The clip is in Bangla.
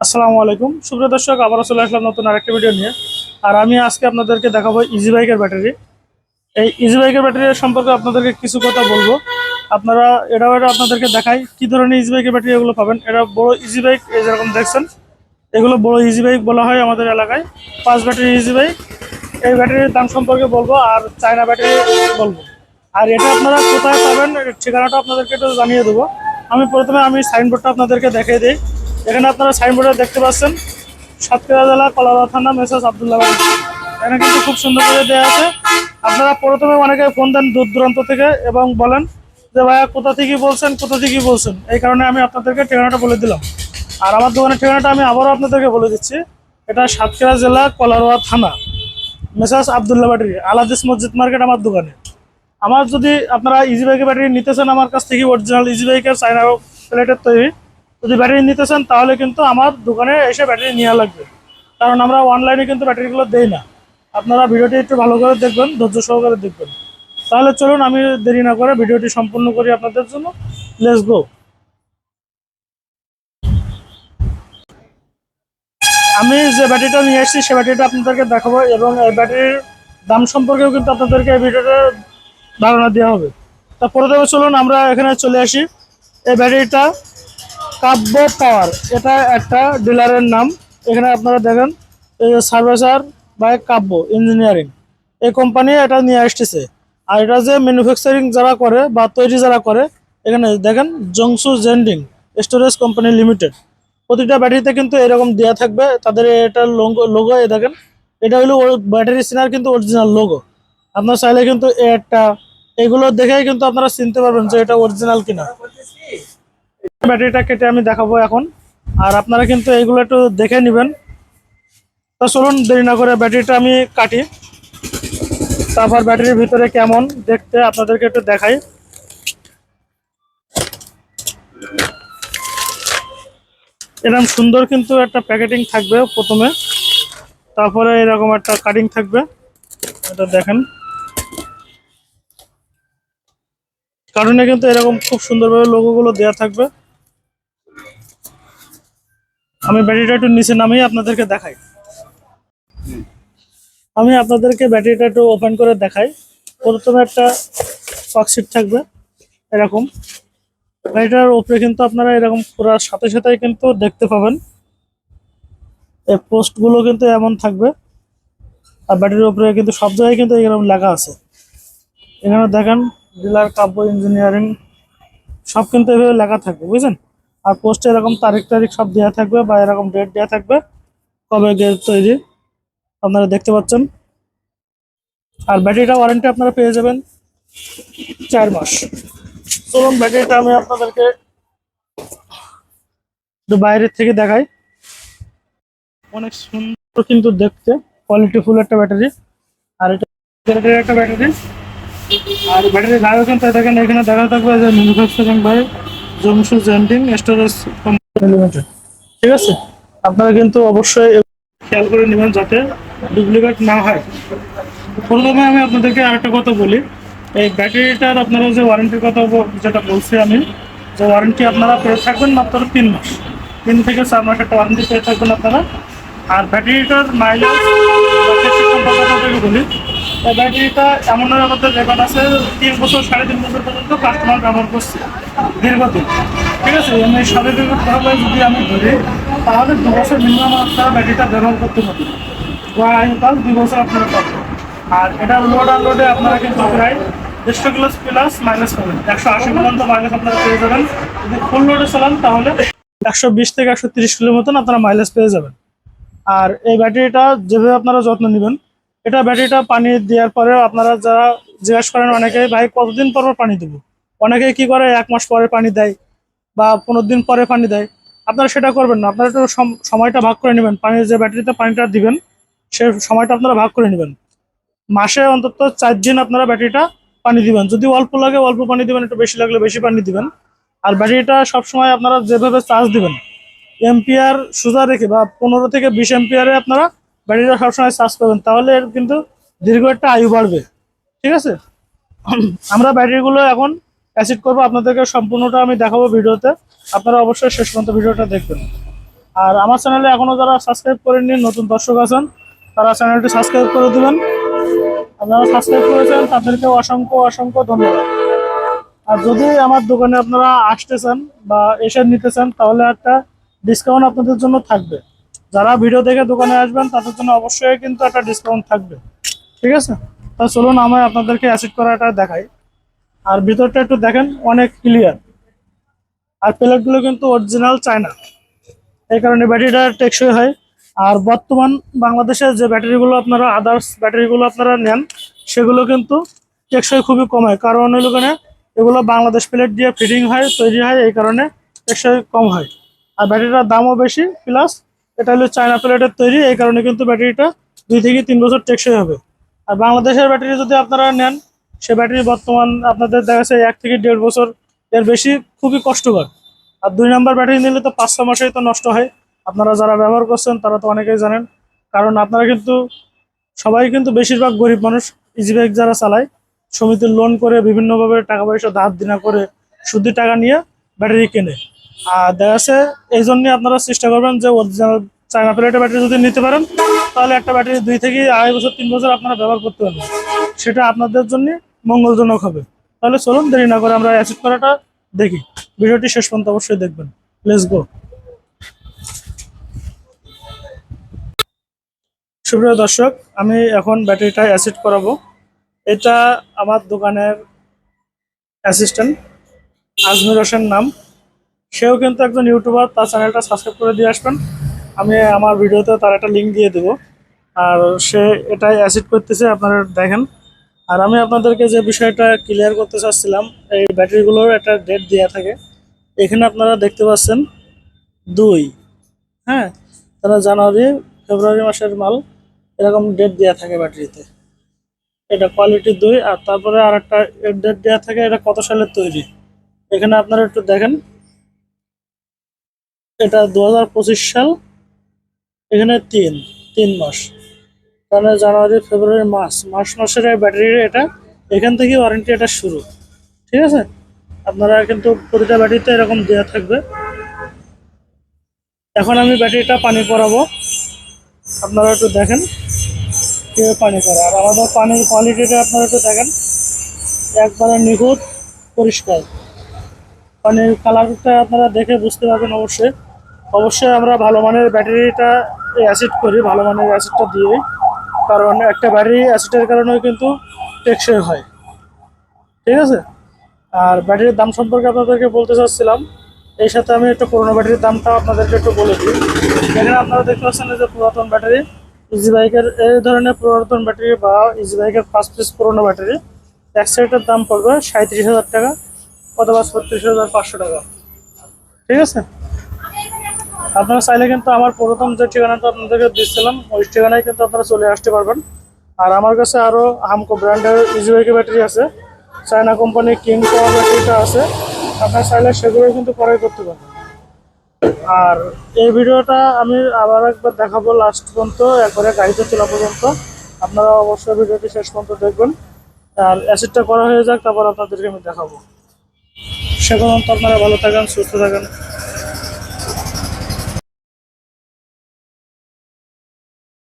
আসসালামু আলাইকুম। সুপ্রিয় দর্শক আবার চলে আসলাম নতুন আরেকটা ভিডিও নিয়ে। আর আমি আজকে আপনাদেরকে দেখাবো ইজি বাইকের ব্যাটারি এই ইজি বাইকের ব্যাটারি সম্পর্কে আপনাদেরকে কিছু কথা বলব। আপনারা, এটাও এটা আপনাদেরকে দেখাই কি ধরনের ইজি বাইকের ব্যাটারি এগুলো পাবেন। এটা বড় ইজি বাইক এই যেরকম দেখছেন, এগুলো বড় ইজি বাইক বলা হয় আমাদের এলাকায়। পাঁচ ব্যাটারি ইজি বাইক এই ব্যাটারির দাম সম্পর্কে বলব আর চায়না ব্যাটারি বলব। আর এটা আপনারা কোথায় পাবেন, ঠিকানাটা আপনাদেরকে একটু জানিয়ে দেবো। আমি প্রথমে আমি সাইনবোর্ডটা আপনাদেরকে দেখিয়ে দিই। এখানে আপনারা সাইনবোর্ডে দেখতে পাচ্ছেন সাতক্ষীরা জেলা কলাবা থানা মেসাজ আবদুল্লাহ এখানে কিন্তু খুব সুন্দর করে দেওয়া আছে। আপনারা প্রথমে অনেকে ফোন দেন দূর দূরান্ত থেকে এবং বলেন যে, ভাইয়া, কোথা থেকে বলছেন? কোথা থেকে বলছেন? এই কারণে আমি আপনাদেরকে ঠিকানাটা বলে দিলাম। আর আমার দোকানের ঠিকানাটা আমি আবারও আপনাদেরকে বলে দিচ্ছি। এটা সাতক্ষীরা জেলা কলারোয়া থানা। মেসাজ আবদুল্লাহ ব্যাটারি আলাদিস মসজিদ মার্কেট আমার দোকানে। আমার যদি আপনারা ইজি বাইকের ব্যাটারি নিতে চান আমার কাছ থেকে অরিজিনাল ইজি বাইকের চাইনা প্লেটের তৈরি যদি ব্যাটারি নিতে চান, তাহলে কিন্তু আমার দোকানে এসে ব্যাটারি নেওয়া লাগবে। কারণ আমরা অনলাইনে কিন্তু ব্যাটারিগুলো দেই না। আপনারা ভিডিওটি একটু ভালো করে দেখবেন, ধৈর্য সহকারে দেখবেন। তাহলে চলুন, আমি দেরি না করে ভিডিওটি সম্পূর্ণ করি আপনাদের জন্য। লেস গো আমি যে ব্যাটারিটা নিয়ে এসেছি সে ব্যাটারিটা আপনাদেরকে দেখাবো এবং এই ব্যাটারির দাম সম্পর্কেও কিন্তু আপনাদেরকে এই ভিডিওটা ধারণা দেওয়া হবে। তা প্রথমে চলুন, আমরা এখানে চলে আসি। এই ব্যাটারিটা কাব্য পাওয়ার। এটা একটা ডিলারের নাম। এখানে আপনারা দেখেন, এই যে সার্ভিসার বাই কাব্য ইঞ্জিনিয়ারিং এই কোম্পানি এটা নিয়ে আসতেছে। আর এটা যে ম্যানুফ্যাকচারিং যারা করে বা তৈরি যারা করে, এখানে দেখেন জংসু জেন্ডিং স্টোরেজ কোম্পানি লিমিটেড প্রতিটা ব্যাটারিতে কিন্তু এরকম দেওয়া থাকবে। তাদের এটা লোগো এই দেখেন, এটা হলো ব্যাটারি সিনার কিন্তু অরিজিনাল লোগো আপনার চাইলে কিন্তু একটা, এগুলো দেখেই কিন্তু আপনারা চিনতে পারবেন যে এটা অরিজিনাল কিনা। ব্যাটারিটা কেটে আমি দেখাবো এখন। আর আপনারা কিন্তু এইগুলো একটু দেখে নেবেন। তা চলুন, দেরি না করে ব্যাটারিটা আমি কাটি। তারপর ব্যাটারির ভিতরে কেমন দেখতে আপনাদেরকে একটু দেখাই। এরকম সুন্দর কিন্তু একটা প্যাকেটিং থাকবে প্রথমে। তারপরে এরকম একটা কাটিং থাকবে। এটা দেখেন। কারণে কিন্তু এরকম খুব সুন্দরভাবে লোগোগুলো দেওয়া থাকবে। আমি ব্যাটারিটা একটু নিচে নামিয়ে আপনাদেরকে দেখাই। আমি আপনাদেরকে ব্যাটারিটা একটু ওপেন করে দেখাই। প্রথমে একটা ফক্সিট থাকবে, এরকম। ব্যাটারিটার উপরে কিন্তু আপনারা এরকম পুরার সাথে সাথে কিন্তু দেখতে পাবেন। এই পোস্টগুলো কিন্তু এমন থাকবে। আর ব্যাটারির উপরে কিন্তু সব জায়গায় কিন্তু এরকম লেখা আছে। এখানে দেখেন, ডিলার, কাব্য, ইঞ্জিনিয়ারিং, সব কিন্তু এভাবে লেখা থাকবে বুঝছেন? আর পোস্টে এরকম তারিখ তারিখ সব দেওয়া থাকবে বা এরকম ডেট দেওয়া থাকবে। কবে গেট তৈরি, আপনারা দেখতে পাচ্ছেন। আর ব্যাটারিটা ওয়ারেন্টি আপনারা পেয়ে যাবেন চার মাস। চলুন ব্যাটারিটা আমি আপনাদেরকে একটু বাইরের থেকে দেখাই। অনেক সুন্দর কিন্তু দেখতে কোয়ালিটি ফুল একটা ব্যাটারি আর এটা একটা ব্যাটারি আর ব্যাটারি গায়ে কিন্তু দেখেন এখানে দেখা থাকবে যে ম্যানুফ্যাকচারিং বাই জমশু জেন্টিং স্টোরেজ লিমিটেড ঠিক আছে? আপনারা কিন্তু অবশ্যই খেয়াল করে নেবেন যাতে ডুপ্লিকেট না হয়। প্রথমে আমি আপনাদেরকে আরেকটা কথা বলি। এই ব্যাটারিটার আপনারা যে ওয়ারেন্টির কথা যেটা বলছি আমি, যে ওয়ারেন্টি আপনারা পেয়ে থাকবেন মাত্র তিন মাস। তিন থেকে চার মাস একটা ওয়ারেন্টি পেয়ে থাকবেন আপনারা। আর ব্যাটারিটার মাইলেজ বলি এই ব্যাটারিটা এমন আমাদের রেকর্ড আছে তিন বছর, সাড়ে তিন বছর পর্যন্ত কাস্টমার ব্যবহার করছে, দীর্ঘদিন। ঠিক আছে এমনি শারীরিকভাবে যদি আমি ধরি, তাহলে দু বছর মিনিমাম আপনারা ব্যাটারিটা ব্যবহার করতে পারবেন আগামীকাল দুই বছর আপনারা পাবেন আর এটা লোড আনলোডে আপনারা কিন্তু প্রায় দেড়শো কিলো প্লাস মাইনাস পাবেন। একশো আশি পর্যন্ত মাইনাস আপনারা পেয়ে যাবেন। যদি ফুল লোডে চালান, তাহলে একশো বিশ থেকে একশো তিরিশ কিলোর মতন আপনারা মাইলেজ পেয়ে যাবেন। আর এই ব্যাটারিটা যেভাবে আপনারা যত্ন নেবেন এটা ব্যাটারিটা পানি দেওয়ার পরে আপনারা যারা জিজ্ঞাসা করেন অনেকে, ভাই, কতদিন পর পানি দেবো? অনেকে কি করে, এক মাস পরে পানি দেয় বা পনেরো দিন পরে পানি দেয়। আপনারা সেটা করবেন না। আপনারা একটু সম- সময়টা ভাগ করে নেবেন। পানির যে ব্যাটারিতে পানিটা দিবেন, সে সময়টা আপনারা ভাগ করে নেবেন। মাসে অন্তত চার দিন আপনারা ব্যাটারিটা পানি দিবেন। যদি অল্প লাগে অল্প পানি দিবেন, একটু বেশি লাগলে বেশি পানি দিবেন। আর ব্যাটারিটা সবসময় আপনারা যেভাবে চার্জ দিবেন এম্পিয়ার সোজা রেখে বা পনেরো থেকে বিশ এম্পিয়ারে আপনারা ব্যাটারিটা সবসময় চার্জ করবেন, তাহলে কিন্তু দীর্ঘ একটা আয়ু বাড়বে। ঠিক আছে? আমরা ব্যাটারিগুলো এখন অ্যাসিড করব, আপনাদেরকে সম্পূর্ণটা আমি দেখাবো ভিডিওতে। আপনারা অবশ্যই শেষ পর্যন্ত ভিডিওটা দেখবেন। আর আমার চ্যানেলে এখনও যারা সাবস্ক্রাইব করেননি, নতুন দর্শক আছেন, তারা চ্যানেলটি সাবস্ক্রাইব করে দিবেন। আপনারা সাবস্ক্রাইব করেছেন, তাদেরকে অসংখ্য অসংখ্য ধন্যবাদ। আর যদি আমার দোকানে আপনারা আসতে চান বা এসে নিতে চান, তাহলে একটা ডিসকাউন্ট আপনাদের জন্য থাকবে। যারা ভিডিও দেখে দোকানে আসবেন, তাদের জন্য অবশ্যই কিন্তু একটা ডিসকাউন্ট থাকবে। ঠিক আছে? তা চলুন, আমি আপনাদেরকে অ্যাসিড করাটা দেখাই। আর ভিতরটা একটু দেখেন, অনেক ক্লিয়ার আর প্লেটগুলো কিন্তু অরিজিনাল চায়না এই কারণে ব্যাটারিটা টেকসই হয়। আর বর্তমান বাংলাদেশের যে ব্যাটারিগুলো আপনারা আদার্স ব্যাটারিগুলো আপনারা নেন, সেগুলো কিন্তু টেকসই খুবই কম হয়। কারণ হলো কেন এগুলো বাংলাদেশ প্লেট দিয়ে ফিটিং হয়, তৈরি হয়, এই কারণে টেকসই কম হয়। আর ব্যাটারিটার দামও বেশি প্লাস এটা হলো চায়না প্লেটের তৈরি, এই কারণে কিন্তু ব্যাটারিটা দুই থেকে তিন বছর টেকসই হবে। আর বাংলাদেশের ব্যাটারি যদি আপনারা নেন, সে ব্যাটারি বর্তমান আপনাদের দেখা যাচ্ছে এক থেকে দেড় বছর এর বেশি খুবই কষ্টকর। আর দুই নাম্বার ব্যাটারি নিলে তো পাঁচ ছ মাসেই তো নষ্ট হয়। আপনারা যারা ব্যবহার করছেন, তারা তো অনেকেই জানেন। কারণ আপনারা কিন্তু, সবাই কিন্তু বেশিরভাগ গরিব মানুষ ইজি বাইক যারা চালায় সমিতির লোন করে, বিভিন্নভাবে টাকা পয়সা ধার দিনা করে সুদি টাকা নিয়ে ব্যাটারি কেনে। আর দেখা যাচ্ছে এই জন্যই আপনারা চেষ্টা করবেন যে অরিজিনাল চায়না প্লেটের ব্যাটারি যদি নিতে পারেন, তাহলে একটা ব্যাটারি দুই থেকে আড়াই বছর, তিন বছর আপনারা ব্যবহার করতে পারবেন। সেটা আপনাদের জন্য মঙ্গলজনক হবে। তাহলে চলুন দেরি না করে আমরা অ্যাসিড করাটা দেখি। ভিডিওটি শেষ পর্যন্ত অবশ্যই দেখবেন। লেটস গো সুপ্রিয় দর্শক, আমি এখন ব্যাটারিটা অ্যাসিড করাবো। এটা আমার দোকানের অ্যাসিস্ট্যান্ট আজমির হোসেন নাম। সেও কিন্তু একজন ইউটিউবার তার চ্যানেলটা সাবস্ক্রাইব করে দিয়ে আসবেন। আমি আমার ভিডিওতে তার একটা লিঙ্ক দিয়ে দেবো। আর সে এটাই অ্যাসিড করতেছে, আপনারা দেখেন। আর আমি আপনাদেরকে যে বিষয়টা ক্লিয়ার করতে চাচ্ছিলাম, এই ব্যাটারিগুলোর একটা ডেট দেওয়া থাকে। এখানে আপনারা দেখতে পাচ্ছেন, দুই। হ্যাঁ তারা জানুয়ারি, ফেব্রুয়ারি মাসের মাল, এরকম ডেট দেওয়া থাকে ব্যাটারিতে এটা কোয়ালিটি দুই, আর তারপরে আর একটা ডেট দেওয়া থাকে, এটা কত সালের তৈরি? এখানে আপনারা একটু দেখেন। এটা দু হাজার পঁচিশ সাল, এখানে তিন তিন মাস। তাহলে জানুয়ারি, ফেব্রুয়ারি মাস মার্চ মাসের ব্যাটারির এটা, এখান থেকে ওয়ারেন্টি এটা শুরু। ঠিক আছে? আপনারা কিন্তু প্রতিটা ব্যাটারিতে এরকম দেওয়া থাকবে। এখন আমি ব্যাটারিটা পানি পরাবো। আপনারা একটু দেখেন কীভাবে পানি পড়ে আর আমাদের পানির কোয়ালিটিটা আপনারা একটু দেখেন। একবারে নিখুঁত, পরিষ্কার। পানির কালারটা আপনারা দেখে বুঝতে পারবেন অবশ্যই। অবশ্যই আমরা ভালো মানের ব্যাটারিটা অ্যাসিড করি, ভালো মানের অ্যাসিডটা দিয়ে। কারণ একটা ব্যাটারি অ্যাসিডের কারণেও কিন্তু টেকসই হয়। ঠিক আছে? আর ব্যাটারির দাম সম্পর্কে আপনাদেরকে বলতে চাচ্ছিলাম এই সাথে আমি একটু পুরোনো ব্যাটারির দামটা আপনাদেরকে একটু বলে দিই। এখানে আপনারা দেখতে পাচ্ছেন যে পুরাতন ব্যাটারি ইজি বাইকের এই ধরনের পুরাতন ব্যাটারি বা ইজি বাইকের ফার্স্ট পিস পুরোনো ব্যাটারি। এক সেটের দাম পড়বে সাঁত্রিশ হাজার টাকা, অথবা ছত্রিশ হাজার পাঁচশো টাকা। ঠিক আছে? আপনারা চাইলে কিন্তু আমার প্রথম যে ঠিকানাটা আপনাদেরকে দিচ্ছিলাম ওই ঠিকানায় কিন্তু আপনারা চলে আসতে পারবেন। আর আমার কাছে আরও হামকো ব্র্যান্ডের ইজি বাইকের ব্যাটারি আছে। চায়না কোম্পানি কিং পাওয়ার ব্যাটারিটা আছে। আপনারা চাইলে সেগুলো কিন্তু ক্রয় করতে পারবেন। আর এই ভিডিওটা আমি আবার একবার দেখাবো লাস্ট পর্যন্ত, একবারে গাড়িতে তোলা পর্যন্ত। আপনারা অবশ্যই ভিডিওটি শেষ পর্যন্ত দেখবেন। আর অ্যাসিডটা করা হয়ে যাক, তারপর আপনাদেরকে আমি দেখাবো। সে পর্যন্ত আপনারা ভালো থাকেন, সুস্থ থাকেন।